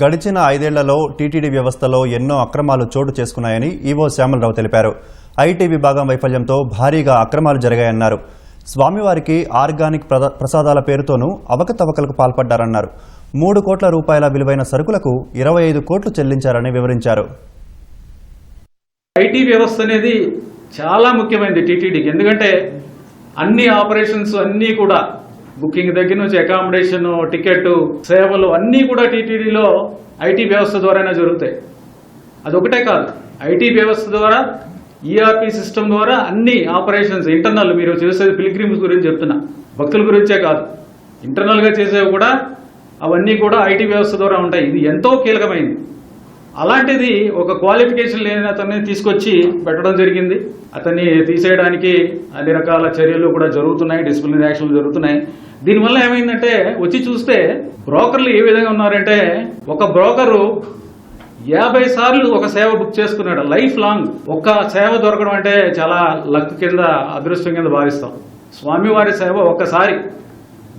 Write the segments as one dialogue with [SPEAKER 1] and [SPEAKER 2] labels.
[SPEAKER 1] గడిచిన ఐదేళ్ళలో టీటీడీ వ్యవస్థలో ఎన్నో అక్రమాలు చోటు చేసుకున్నాయని ఈవో శ్యామలరావు తెలిపారు. ఐటీ విభాగం వైఫల్యంతో భారీగా అక్రమాలు జరిగాయన్నారు. స్వామివారికి ఆర్గానిక్ ప్రసాదాల పేరుతోనూ అవకతవకలకు పాల్పడ్డారన్నారు. మూడు కోట్ల రూపాయల విలువైన సరుకులకు ఇరవై ఐదు కోట్లు చెల్లించారని వివరించారు.
[SPEAKER 2] ఐటీ వ్యవస్థ అనేది చాలా ముఖ్యమైనది టీటీడీకి. ఎందుకంటే అన్ని ఆపరేషన్స్ అన్నీ కూడా బుకింగ్ దగ్గర నుంచి అకామిడేషన్ టికెట్ సేవలు అన్నీ కూడా టీటీడీలో ఐటీ వ్యవస్థ ద్వారానే జరుగుతాయి. అదొకటే కాదు. ఐటీ వ్యవస్థ ద్వారా ఈఆర్పి సిస్టమ్ ద్వారా అన్ని ఆపరేషన్స్ ఇంటర్నల్ మీరు చేసేది పిలిగ్రిమ్స్ గురించి చెప్తున్నా. భక్తుల గురించే కాదు. ఇంటర్నల్గా చేసేవి కూడా అవన్నీ కూడా ఐటీ వ్యవస్థ ద్వారా ఉంటాయి. ఇది ఎంతో కీలకమైంది. అలాంటిది ఒక క్వాలిఫికేషన్ లేని అతన్ని తీసుకొచ్చి పెట్టడం జరిగింది. అతన్ని తీసేయడానికి అన్ని రకాల చర్యలు కూడా జరుగుతున్నాయి డిసిప్లినరీ యాక్షన్లు జరుగుతున్నాయి. దీనివల్ల ఏమైందంటే వచ్చి చూస్తే బ్రోకర్లు ఏ విధంగా ఉన్నారంటే ఒక బ్రోకరు యాభై సార్లు ఒక సేవ బుక్ చేసుకున్నాడు లైఫ్ లాంగ్ ఒక్క సేవ దొరకడం అంటే చాలా లక్ కింద అదృష్టం కింద భావిస్తాం. స్వామివారి సేవ ఒక్కసారి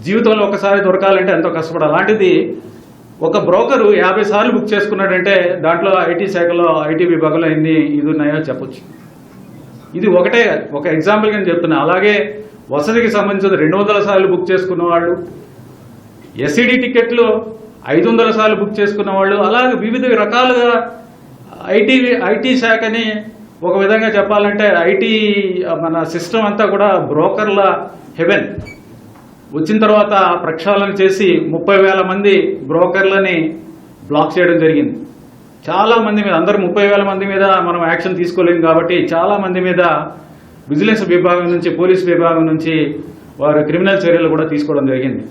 [SPEAKER 2] జీవితంలో ఒకసారి దొరకాలంటే ఎంతో కష్టపడాలి. అలాంటిది ఒక బ్రోకరు యాభై సార్లు బుక్ చేసుకున్నాడంటే దాంట్లో ఐటీ శాఖలో ఐటీ విభాగంలో ఎన్ని ఇది ఉన్నాయో చెప్పొచ్చు. ఇది ఒకటే ఒక ఎగ్జాంపుల్గా చెప్తున్నా. అలాగే వసతికి సంబంధించిన రెండు వందల సార్లు బుక్ చేసుకున్న వాళ్ళు ఎస్సీడీ టికెట్లు ఐదు వందల సార్లు బుక్ చేసుకున్న వాళ్ళు అలాగే వివిధ రకాలుగా ఐటీ ఐటీ శాఖని ఒక విధంగా చెప్పాలంటే ఐటీ మన సిస్టమ్ అంతా కూడా బ్రోకర్ల హెవెన్. వచ్చిన తర్వాత ప్రక్షాళన చేసి ముప్పై వేల మంది బ్రోకర్లని బ్లాక్ చేయడం జరిగింది. చాలా మంది మీద అందరు ముప్పై వేల మంది మీద మనం యాక్షన్ తీసుకోలేము కాబట్టి చాలా మంది మీద విజిలెన్స్ విభాగం నుంచి పోలీస్ విభాగం నుంచి వారు క్రిమినల్ చర్యలు కూడా తీసుకోవడం జరిగింది.